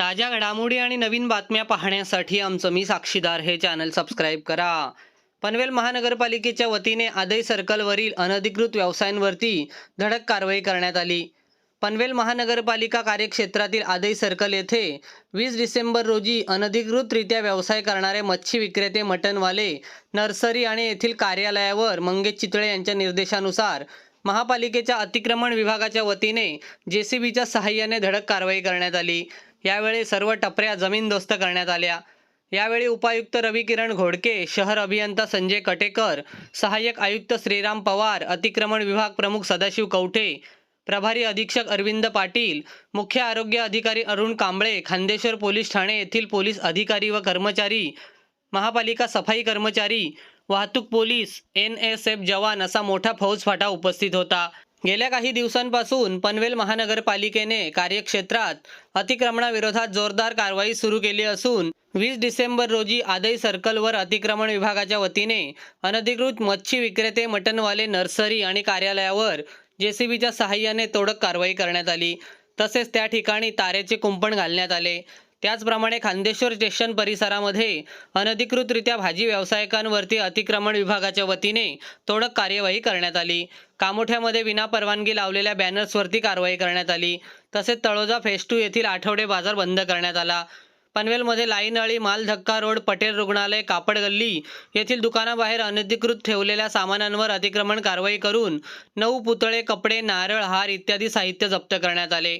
ताज्या घडामोडी आणि नवीन बातम्या पाहण्यासाठी आमचं मी साक्षीदार हे चॅनल सबस्क्राईब करा. पनवेल महानगरपालिकेच्या वतीने आदई सर्कलवरील अनधिकृत व्यवसायांवरती धडक कारवाई करण्यात आली. पनवेल महानगरपालिका कार्यक्षेत्रातील आदई सर्कल येथे वीस डिसेंबर रोजी अनधिकृतरित्या व्यवसाय करणारे मच्छी विक्रेते मटनवाले नर्सरी आणि येथील कार्यालयावर मंगेश चितळे यांच्या निर्देशानुसार महापालिकेच्या अतिक्रमण विभागाच्या वतीने जे सी बीच्या सहाय्याने धडक कारवाई करण्यात आली. यावेळी सर्व टपऱ्या जमीनदोस्त करण्यात आल्या. यावेळी उपायुक्त रवी किरण घोडके शहर अभियंता संजय कटेकर सहाय्यक आयुक्त श्रीराम पवार अतिक्रमण विभाग प्रमुख सदाशिव कवठे प्रभारी अधीक्षक अरविंद पाटील मुख्य आरोग्य अधिकारी अरुण कांबळे खांदेश्वर पोलीस ठाणे येथील पोलीस अधिकारी व कर्मचारी महापालिका सफाई कर्मचारी वाहतूक पोलीस एन एस एफ जवान असा मोठा फौजफाटा उपस्थित होता. गेल्या काही दिवसांपासून पनवेल महानगरपालिकेने कार्यक्षेत्रात अतिक्रमणाविरोधात जोरदार कारवाई सुरू केली असून वीस डिसेंबर रोजी आदई सर्कलवर अतिक्रमण विभागाच्या वतीने अनधिकृत मच्छी विक्रेते मटनवाले नर्सरी आणि कार्यालयावर जेसीबीच्या सहाय्याने तोडक कारवाई करण्यात आली. तसेच त्या ठिकाणी तारेचे कुंपण घालण्यात आले. त्याचप्रमाणे खांदेश्वर स्टेशन परिसरामध्ये अनधिकृतरित्या भाजी व्यावसायिकांवरती अतिक्रमण विभागाच्या वतीने तोडक कार्यवाही करण्यात आली. कामोठ्यामध्ये विनापरवानगी लावलेल्या बॅनर्सवरती कारवाई करण्यात आली. तसेच तळोजा फेस टू येथील आठवडे बाजार बंद करण्यात आला. पनवेलमध्ये लाईन अळी माल धक्का रोड पटेल रुग्णालय कापड गल्ली येथील दुकानाबाहेर अनधिकृत ठेवलेल्या सामानांवर अतिक्रमण कारवाई करून नऊ पुतळे कपडे नारळ हार इत्यादी साहित्य जप्त करण्यात आले.